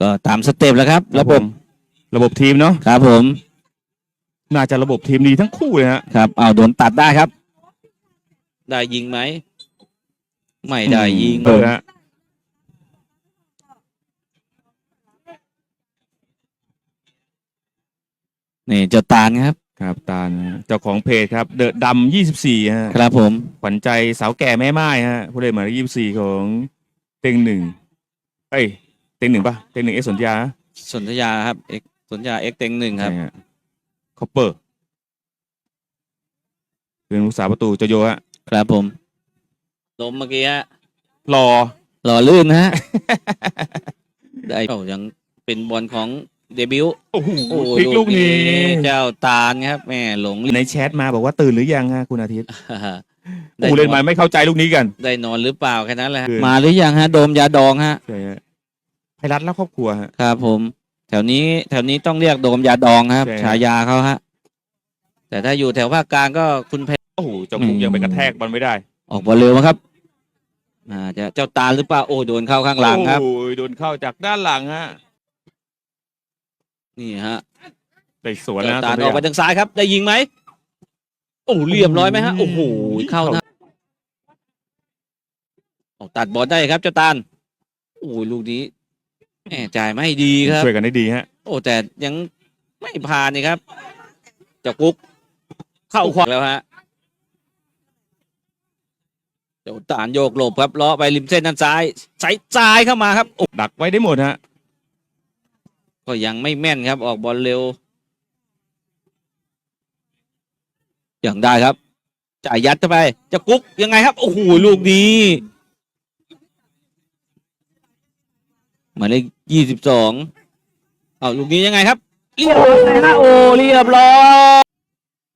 ก็ตามสเต็ปแล้วครับ ระบบระบบทีมเนาะครับผม น่าจะระบบทีมดีทั้งคู่เลยฮะครับเอาโดนตัดได้ครับ ได้ยิงไหมไม่ได้ยิงเออฮะนี่เจ้าตาลครับ ครับตาลเจ้าของเพจครับ เดอะดำยี่สิบสี่ฮะครับผมขวัญใจสาวแก่แม่ไม้ฮะผู้เล่นหมายเลขยี่สิบสี่ของเต็งหนึ่งเอ้ย เต็งหนึ่งปะเต็งหนึ่งเอสสนธยาสนธยาครับเอกสนธยาเอ็กเต็งหนึ่งครับคอปเปอร์เป็นลูกสาวประตูโจโยฮะครับผมล้มเมื่อกี้ฮะรอหล่อลื่นนะฮะได้เอ้ายังเป็นบอลของเดบิวต์โอ้โหโอ้พลิกลูกนี้เจ้าตาลครับแม่หลงในแชทมาบอกว่าตื่นหรือยังฮะคุณอาทิตย์ได้ผู้เล่นมาไม่เข้าใจลูกนี้กัน ได้นอนหรือเปล่าแค่นั้นแหละฮะคือมาหรือยังฮะ โดมยาดองฮะ ใช่ฮะไพรัตและครอบครัวฮะ ครับผม แถวนี้แถวนี้ต้องเรียกโดมยาดองครับ ใช่ ฉายาเขาฮะ แต่ถ้าอยู่แถวภาคกลางก็คุณเพชร โอ้โหเจ้าคุกยังไปกระแทกบอลไม่ได้ออกบอลเร็วมั้งครับอ่าจะเจ้าตาลหรือเปล่าโอ้โดนเข้าข้างหลังครับ โอ้ยโดนเข้าจากด้านหลังฮะนี่ฮะได้สวนเจ้านะตาลสวนออกไปทางซ้ายครับ ได้ยิงไหมโอ้เรียบร้อยไหมฮะโอ้โหเข้านะออกตัดบอลได้ครับ เจ้าตาลโอ้ยลูกนี้ แหมจ่ายไม่ดีครับ ช่วยกันได้ดีฮะ โอ้แต่ยังไม่ผ่านนี่ครับเจ้ากุ๊กเข้าขวาแล้วฮะเจ้าตานโยกหลบครับล้อไปริมเส้นด้านซ้ายใส่ซ้ายเข้ามาครับโอ้ดักไว้ได้หมดฮะ ก็ยังไม่แม่นครับ ออกบอลเร็วอย่างได้ครับ จ่ายยัดเข้าไปเจ้ากุ๊กยังไงครับโอ้โหลูกนี้ หมายเลขยี่สิบสองเอาลูกนี้ยังไงครับเรียบร้อยนะโอ้เรียบร้อย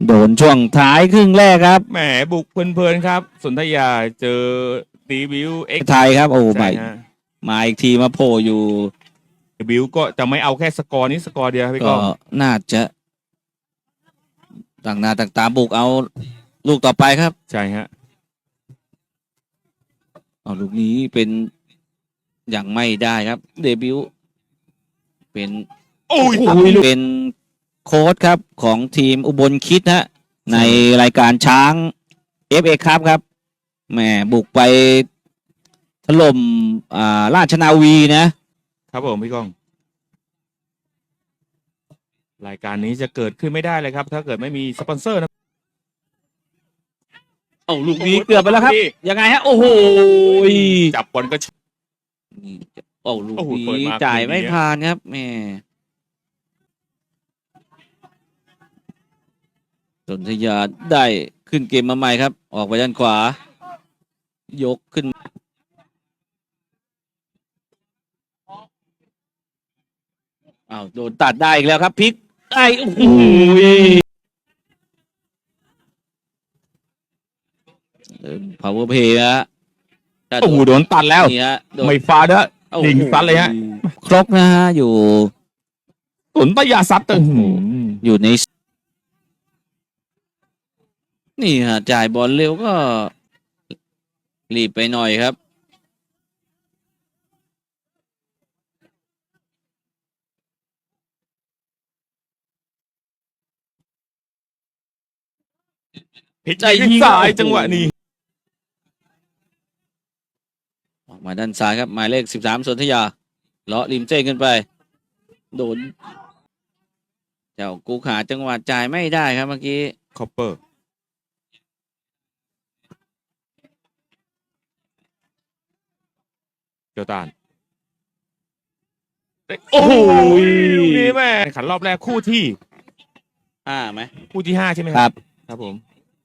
โดนช่วงท้ายครึ่งแรกครับ แหมบุกเพลินๆครับ สนธยาเจอตีบิวเอ็กซ์ไทยครับ โอ้ใช่ไม่ฮะมาอีกทีมาโผล่อยู่บิวก็จะไม่เอาแค่สกอร์นี้สกอร์เดียวครับพี่ก็ก้องน่าจะ ต่างหน้าต่างตาบุกเอาลูกต่อไปครับ ใช่ฮะเอาลูกนี้เป็นอ ย่างไม่ได้ครับ เดบิวต์เป็นโอ้ยเป็นโค้ชครับของทีมอุบลคิดฮะในรายการช้าง FA ครับครับแหมบุกไปถล่มอ่าราชนาวีนะ ครับผมพี่ก้อง รายการนี้จะเกิดขึ้นไม่ได้เลยครับ ถ้าเกิดไม่มีสปอนเซอร์นะเอาลูกนี้เกือบไปแล้วครับ ยังไงฮะ โอ้โหจับบอลก็ชนี่ โอ้ลูกโอ้โหเปิดนี้มาจ่ายคืนนี้ไม่ผ่านครับแหม่สนธยาได้ขึ้นเกมมาใหม่ครับ ออกไปด้านขวา ยกขึ้น อ้าวโดนตัดได้อีกแล้วครับพลิกไอ้โอ้โหเอิ่ม power play ฮะถ้าโอ้โหโดนตัดแล้ว นี่ฮะโดน ไม่ฟาดแล้วยิ งซัดเลยฮะครกนะฮะอยู่สนธยาซัดเตอร์อยู่ใน นี่ฮะจ่ายบอลเร็วก็ รีบไปหน่อยครับพลิกใจยิงสายจังหวะนี้ มาด้านซ้ายครับหมายเลขสิบสามสนธยาเลาะริมเส้นขึ้นไป โดน เจ้ากูขาจังหวะจ่ายไม่ได้ครับเมื่อกี้คอปเปอร์เจ้าตานโอ้โหลูกนี้แม่ขันรอบแรกคู่ที่ห้าไหมคู่ที่ห้าใช่ไหมครับ ครับผม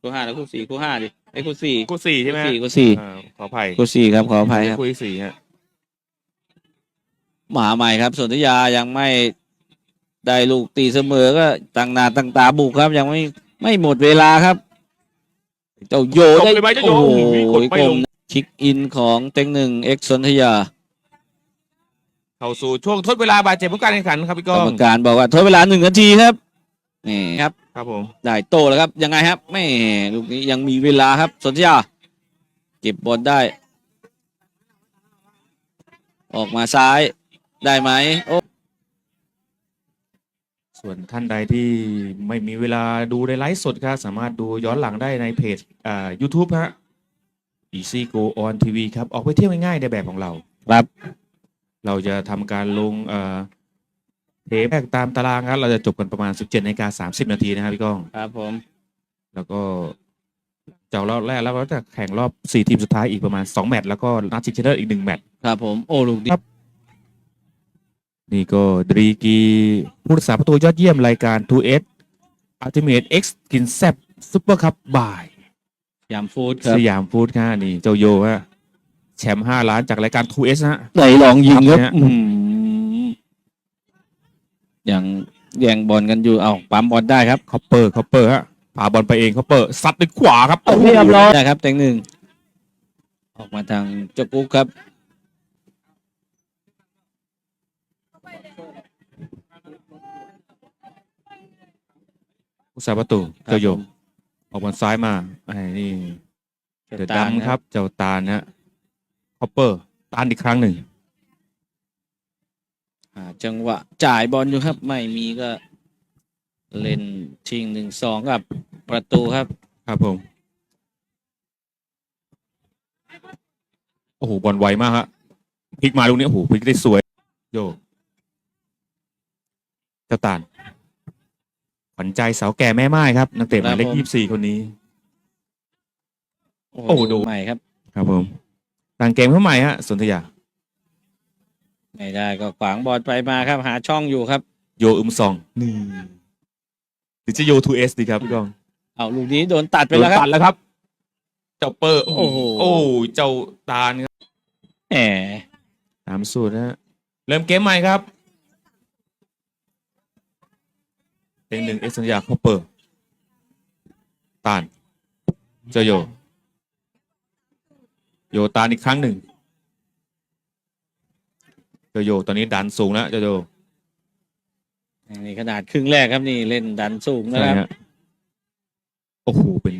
คู่ห้าแล้วคู่สี่คู่ห้าดิไอ้ยคู่สี่คู่สี่ใช่ไหมคู่สี่คู่สี่อ่าขออภัยคู่สี่ครับขออภัยครับคู่ที่สี่ฮะหมาใหม่ครับสนธยายังไม่ได้ลูกตีเสมอก็ตั้งหน้าตั้งตาบุกครับ ยังไม่ไม่หมดเวลาครับ เจ้าโยตบได้เลยไหมเจ้าโยโอ้โหกดไม่กลลมงคิกอินของเต็งหนึ่งเอ็กซ์สนธยา เข้าสู่ช่วงทดเวลาบาดเจ็บของการแข่งขันครับพี่กก้รองรมการบอกว่าทดเวลาหนึ่งนาทีครับ นี่ครับ ครับผม ได้โตแล้วครับ ยังไงครับไม่ลูกนี้ยังมีเวลาครับ สนธยา เก็บบอลได้ ออกมาซ้ายได้ไหมโอ้ส่วนท่านใดที่ไม่มีเวลาดูในไลฟ์สดครับสามารถดูย้อนหลังได้ในเพจอ่า YouTube ฮะ Easy Go On TV ครับ ออกไปเที่ยวง่ายๆในแบบของเรา ครับ เราจะทำการลงเอ่อ เทปแรกตามตารางครับเราจะจบกันประมาณ 17นาฬิกา30 นาทีนะครับพี่ก้อง ครับผม แล้วก็จากรอบแรกแล้วก็จะแข่งรอบ 4 ทีมสุดท้ายอีกประมาณ 2 แมตช์แล้วก็นัดชิงชนะเลิศอีก 1 แมตช์ครับผม โอ้ลูกดีครับ นี่ก็ดรีกีผู้รักษาประตูยอดเยี่ยมรายการ 2S Ultimate X กินแซบซุปเปอร์คัพบ่าย ยามฟู้ดครับสยามฟู้ดค่ะนี่เจ้าโยฮะแชมป์5ล้านจากรายการ 2S นะฮะ ไหนลองยิงครับครับอืม ยังแย่งบอลกันอยู่เอาปั๊มบอลได้ครับคอปเปอร์คอปเปอร์ฮะพาบอลไปเองคอปเปอร์ซัดด้วยขวาครับเรียบร้อยได้ครับ แตงหนึ่งออกมาทางเจ้ากุ๊กครับผู้สาประตูเจ้าโยออกบอลซ้ายมาไอ้นี่เจ้าเดือดตาลดำครับ เจ้าตาลนะฮะคอปเปอร์ตานอีกครั้งหนึ่ง หาจังหวะจ่ายบอลอยู่ครับ ไม่มีก็ เล่นชิงหนึ่งสองกับประตูครับ ครับผม โอ้โหบอลไวมากฮะพลิกมาลูกนี้โอ้โหพลิกได้สวย โยเจ้าตาลขวัญใจสาวแก่แม่ไม้ครับนักเตะหมายเลขครับผม ยี่สิบสี่คนนี้ โอ้โอ้โหดู ใหม่ครับ ครับผมต่างเกมเข้าใหม่ฮะสนธยา ไม่ได้ก็ขวางบอลไปมาครับ หาช่องอยู่ครับ โยอึมซองนี่หรือจะโย 2S ดีครับพี่กองเอาลูกนี้โดนตัดไปโดนแล้วคตัรัดบแล้วครับ เจ้าเปอร์โอ้โห โอ้เจ้าตาลครับแหมตามสูตรนะฮะเริ่มเกมใหม่ครับเต็งหนึ่งเอสสัญญาคอปเปอร์ตานเจ้าโย โยตานอีกครั้งหนึ่งเจ้าโยตอนนี้ดันสูงแล้วเจ้าโยนี่ขนาดครึ่งแรกครับนี่เล่นดันสูงนะใช่ครับฮะโอ้โหเป็น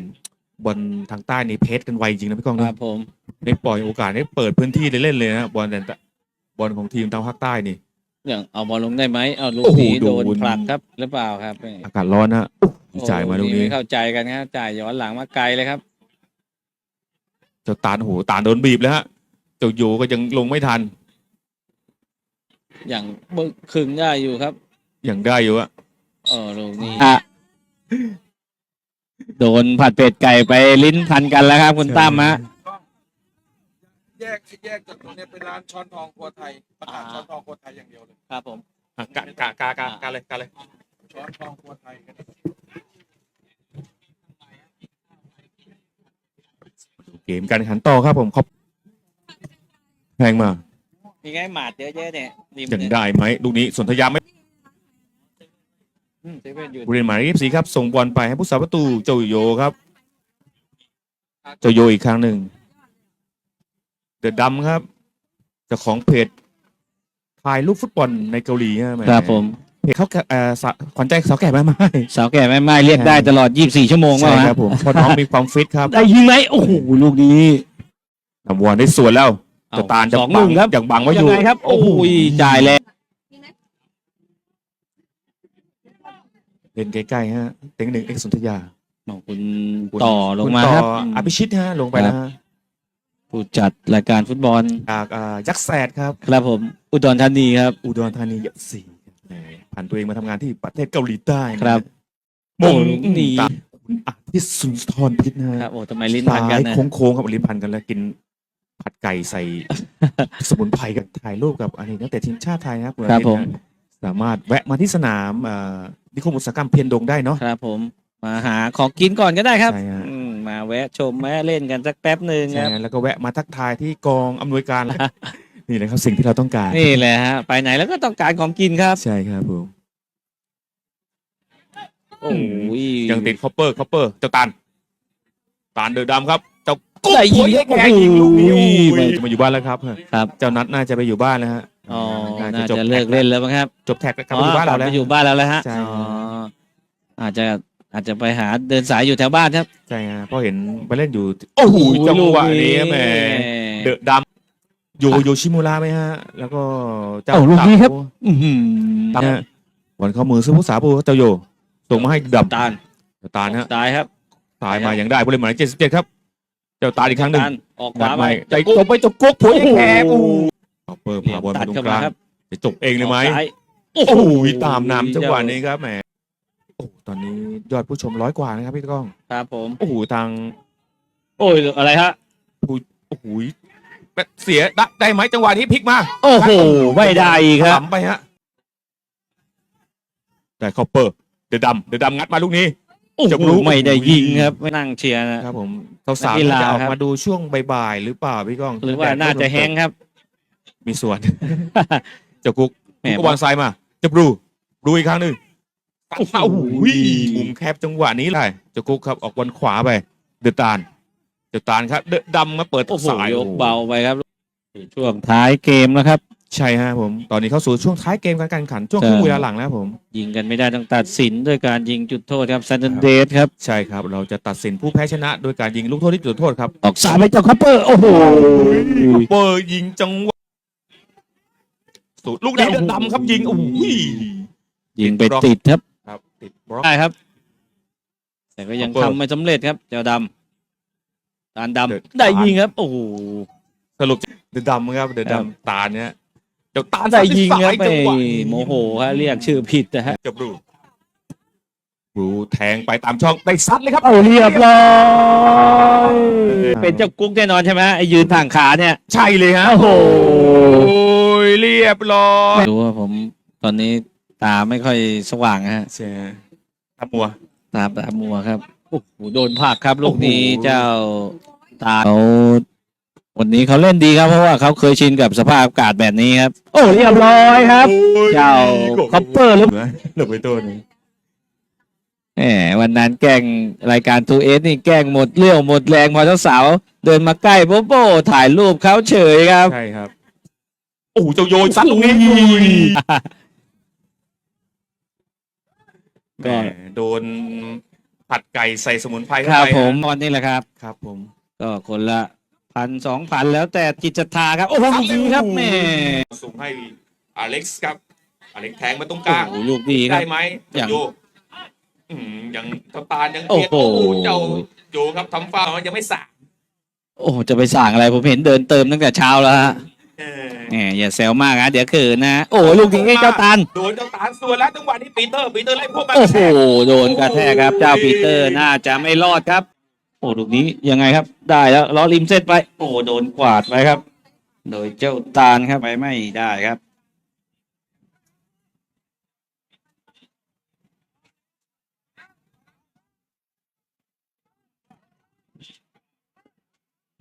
บอลทางใต้นี่เพชรกันไวจริงนะพี่กองคนะรับผมได้ปล่อยโอกาสให้เปิดพื้นที่ได้เล่นเลยนะบอลแต่บอลของทีมทางภาคใต้นี่อย่างเอาบอลลงได้ไหมเอาลูกโอ้โหนี้โดนโดนผลักครับหรือเปล่าครับนี่อากาศร้อนนะจ่ายมาลูกนี้ไม่เข้าใจกันครับจ่ายย้อนหลังมาไกลเลยครับเจ้าตาลโอ้โหตาลโดนบีบแล้วฮะเจ้าโยก็ยังลงไม่ทัน อย่างบึกครึ่งได้อยู่ครับ อย่างได้อยู่อะเออลูกนี้อะโดนผัดเป็ดไก่ไปลิ้นพันกันแล้วครับ คุณตั้มฮะแยกแยกจากตรงเนี้ยเป็นร้านช้อนทองครัวไทยประกาศอ่าช้อนทองครัวไทยอย่างเดียวเลย ครับผม อะกะกะกะกะกะเลยกะเลยช้อนทองครัวไทยกันเกมการแข่งขันต่อครับผมเขาแพงมา มีไงหมาดเยอะแยะเนี่ยริมยังเนี่ยได้ไหมลูกนี้สนธยาไม่อืมเซเว่นอยู่ ผู้เล่นหมายเลขสีครับ ส่งบอลไปให้ผู้สาประตูเจ้าโยครับ เจ้าโยอีกครั้งหนึ่งเดอะดำครับเจ้าของเพจถ่ายรูปฟุตบอลในเกาหลีฮะแหครับผมเพจเขาแก่เอ่อสะขวัญใจสาวแก่แม่ไม้สาวแก่แม่ไม้เรียกได้ตลอด 24 ชั่วโมงใช่ว่าครับผมเพราะน้องมีความฟิตครับได้ยิงไหมโอ้โหลูกนี้นำบอลได้สวนแล้ว จะตาลจะสองบัหงนึ่งครับอย่างบังไว้อยัยู่งไงครับ โอ้โหจ่ายแล้วเล่นใกล้ๆฮะเต็งหนึ่งเอ็กซ์สุนทยาของคุณต่อลงคุณมาต่อครับอภิชิตฮะลงไปนะฮะผู้จัดรายการฟุตบอลจากอ่ายักษ์แสดครับ ครับผม อุดรธานีครับ อุดรธานียักษ์สี่แหมผ่านตัวเองมาทำงานที่ประเทศเกาหลีใต้นะฮะครับมงโอ้โหตามคุณอาทิตย์สุนทรพิษนะฮะครับโอ้ทำไมลิ้นพันกันสายนะโค้งๆครับลิ้นพันกันแล้วกิน ผัดไก่ใส่ สมุนไพรกันถ่ายรูปกับอันนี้นักเตะทีมชาติไทยนะครับณอาครับทิตย์ผม นะสามารถแวะมาที่สนามอ่านิคมอุตสาหกรรมเพียรดงได้เนาะ ครับผมมาหาของกินก่อนก็ได้ครับใช่ฮะ อืมมาแวะชมแวะเล่นกันสักแป๊บหนึ่งใช่ครับฮะแล้วก็แวะมาทักทายที่กองอำนวยการ นี่แหละครับสิ่งที่เราต้องการ นี่แหละฮะไปไหนแล้วก็ต้องการของกินครับใช่ครับผม โอ้ยยังติดคอปเปอร์คอปเปอร์เจ้าตาลตาลเดือดดำครับ เจ้าได้ยิงโอ้โอ้แกโหยิงลูกนี้โอ้ยจะมาอยู่บ้านแล้วครับ ครับ เจ้านัดน่าจะไปอยู่บ้านแล้วฮะอ๋อน่าน่าจะจบจะเลิกเล่นแล้วมั้งครับจบแท็กแล้วกลับมาอยู่บ้านเรากลัแล้วไปอยู่บ้านแล้วแล้วฮะใช่อ๋ออาจจะอาจจะไปหาเดินสายอยู่แถวบ้านครับใช่ฮะเพราะเห็นไปเล่นอยู่โอ้โหจังหวะนี้แหมเดือดดโยโยชิมุระไหมฮะ แล้วก็เจ้าเอ้าลูกนี้ครับเต่าอื้อหือนะฮะวันเข้ามือซื้อผู้สาปูเจ้าโยส่งมาให้ดับตาลตาลฮะตายครับตายมาอย่างได้ผู้เล่นหมายเลขเจ็ดสิบเจ็ดครับ เจ้าตาลอีกครั้งหนึ่งตาลออกขงัวาดไปไม่ใจตบไปจบกุ๊กผลแคบโอ้โหเอาเปิดเหลี่ผ่ายมบอลตัมาดตรงเข้ากมาลางครับจะจบเองเลยไหมซ้าย โอ้โหตามนำจังหวะนี้ครับแหมโอ้โหตอนนี้ยอดผู้ชมร้อยกว่านะครับพี่ก้องครับผม โอ้โหทางโอ้ยอะไรฮะ โอ้โหเสียได้ได้ไหมจังหวะนี้พลิกมา โอ้โหไม่ได้อีกครับถลำไปฮะได้คอปเปอร์ เดือดดำเดือดดำงัดมาลูกนี้ โอ้จะโหรู้ ไม่ได้ยิงครับ ไม่นั่งเชียร์นะ ครับผมสาวนักกีๆฬาจะออกครับ มาดูช่วงบ่ายๆหรือเปล่าพี่ก้องหรือว่าน่าจะแห้งครับ มีส่วน เจ้ากุ๊กแหมกุ๊กบอลไซด์มาเจะบรูบรูอีกครั้งหนึ่งโอ้โห โอ้โหมุมแคบจังหวะนี้เลยเจ้ากุ๊กครับออกบอลขวาไป เดือดตาลเดือดตาลครับเดือดดำมาเปิดโอ้โหสายยกเบาไปครับ ช่วงท้ายเกมแล้วครับ ใช่ฮะผม ตอนนี้เข้าสู่ช่วงท้ายเกมการแข่งขันช่วงใช่ครึ่งเวลาหลังแล้วผม ยิงกันไม่ได้ต้องตัดสินด้วยการยิงจุดโทษครับซันเดนเดสครับใช่ครับ เราจะตัดสินผู้แพ้ชนะโดยการยิงลูกโทษที่จุดโทษครับออกสายไปเจ้าคัพเปอร์โอ้โหเปอร์ยิงจังหวะสุดลูกนี้เดือดดำครับยิงโอ้โหยิงไปติดครับครับติดบล็อกได้ครับ แต่ก็ยังคัพเปอร์ทำไม่สำเร็จครับเจ้าดำตาลดเดือดำได้ยิงครับ โอ้โหสรุปเดือดดำครับเดือดครับดำตาเนี่ย เดี๋ยวตาได้ยิงครับจัไม่งหวะโมโหฮะเรียกชื่อผิดนะฮะจะบรูบรูแทงไปตามช่องได้ซัดเลยครับเอาเรียบร้อยเป็นเจ้ากุ๊กแน่นอนใช่ไหมไอ้ยืนทางขาเนี่ย ใช่เลยฮะโอ้โหโอ้ยเรียบร้อยดูว่าผมตอนนี้ตาไม่ค่อยสว่างฮะเสียทับมัวตาตามัวครับโอ้โหโดนผลักครับลูกนี้โอ้โหเจ้าตาเขา วันนี้เขาเล่นดีครับเพราะว่าเขาเคยชินกับสภาพอากาศแบบนี้ครับ โอ้เรียบร้อยครับ เจ้าคอปเปอร์หรือหลบไปตัวหนึงแหมวันนั้นแกล้งรายการทูเอสนี่แกล้งหมดเรี่ยวหมดแรงพอเจ้าสาวเดินมาใกล้โป๊ะโป้ถ่ายรูปเขาเฉยครับ ใช่ครับ โอ้โหเจ้าโยนซัดตรงนี้ก็แหมโดนผัดไก่ใส่สมุนไพรคเข้ารับไปผมวันนี้แหละครับ ครับผม ก็คนละ พันสองพันแล้วแต่จิตศรัทธาครับ โอ้โหลูกดีครับแหม่ส่งให้อเล็กซ์ครับอเล็กซ์แทงมาตรงกโอ้ลางโหลูกดีครัได้บไหมอย่าง โยอืมยังเจ้าตาลยังโอ้เกียดโหโอ้โหเจ้าโยครับทำฟาวล์ยังไม่สระโอ้โหจะไปสั่งอะไรผมเห็นเดินเติมตั้งแต่เช้าแล้วฮะเออแหมอย่าแซวมากนะเดี๋ยวเขินนะโอ้โหลูกนี้เจ้าตัน โดนเจ้าตาลส่วนแล้วจังหวะนี้ปีเตอร์ปีเตอร์ไล่พวกมัน โอ้โห โดนกระแทกครับ เจ้าปีเตอร์น่าจะไม่รอดครับ โอ้ลูกนี้ยังไงครับ ได้แล้วล้อริมเส้นไป โอ้โดนกวาดไปครับ โดยเจ้าตาลครับไปไม่ได้ครับ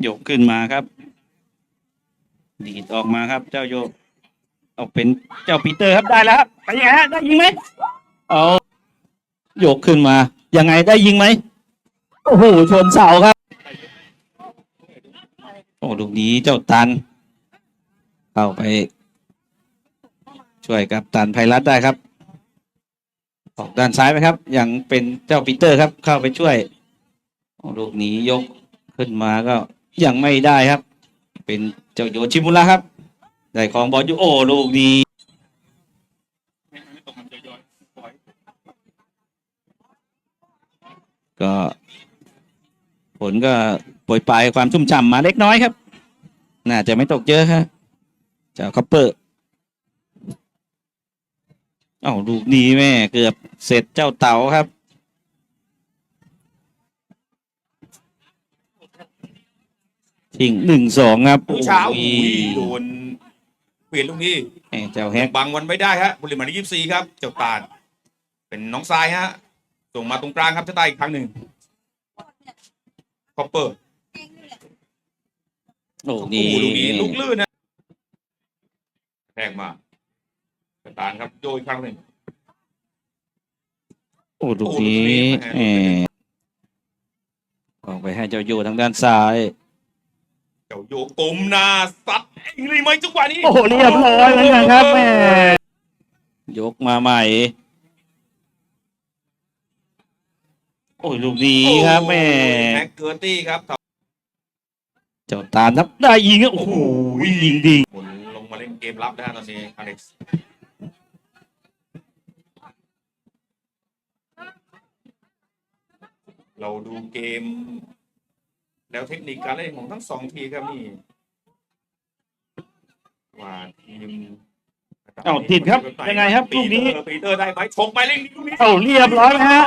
โยกขึ้นมาครับ ดีดออกมาครับ เจ้าโยกออกเป็นเจ้าปีเตอร์ครับได้แล้วครับไปยังไงฮะได้ยิงไหมเอาโยกขึ้นมายังไงได้ยิงไหม โอ้โหชนเสาครับ โอ้ลูกนี้เจ้าตัน เข้าไป ช่วยกับตันไพรัตได้ครับ ออกด้านซ้ายไหมครับ ยังเป็นเจ้าปีเตอร์ครับ เข้าไปช่วยโอ้ลูกนี้ยกขึ้นมาก็ยังไม่ได้ครับ เป็นเจ้าโยชิมุระครับ ได้ของบอลอยู่โอ้ลูกนี้ก็ ผลก็โปรยปลายความชุ่มฉ่ำมาเล็กน้อยครับ น่าจะไม่ตกเยอะครับเจ้าคัปเปอร์เอ้าลูกนี้แม่เกือบเสร็จเจ้าเต๋าครับทิ้งหนึ่งสองครับผู้เช้าโอ้อุ้ยยโดนเปลี่ยนลูกนี้แหม่เจ้าแฮกบังวันไม่ได้ฮะบริมาณยี่สิบสี่ครับ เจ้าตาลเป็นน้องทรายฮะส่งมาตรงกลางครับเจ้าตาอีกครั้งหนึ่ง คอปเปอร์โอ้โอ้นี่โหลูกนี้ลูกลื่นนะแทงมาเจ้าตาลครับโยนอีกครั้งหนึ่ง โอ้ลูกโอ้ลูกนี้นี้แหมออกไปให้เจ้าโยทางด้านซ้าย เจ้าโยกลมหน้าซัดเองเลยไหมจังหวะนี้ โอ้โหเรียบร้อยเหมือนกันครับแม่ยกมาใหม่ โอ้ยลูกนี้ครับแม่แม็กเกอร์ตี้ครับเจ้าตานับได้ยิงอะโอ้โหยิงดีหมุนลงมาเล่นเกมรับนะฮะตอนนี้อเล็กซ์เราดูเกม แล้วเทคนิคการเล่นของทั้งสองทีมครับนี่ว่าทีมเอ้าติดครับยังไงครับลูกนี้ปีเตอร์ปีเตอร์ได้ไหมชงไปเล่นลูกนี้เอาเรียบร้อยไหมฮะ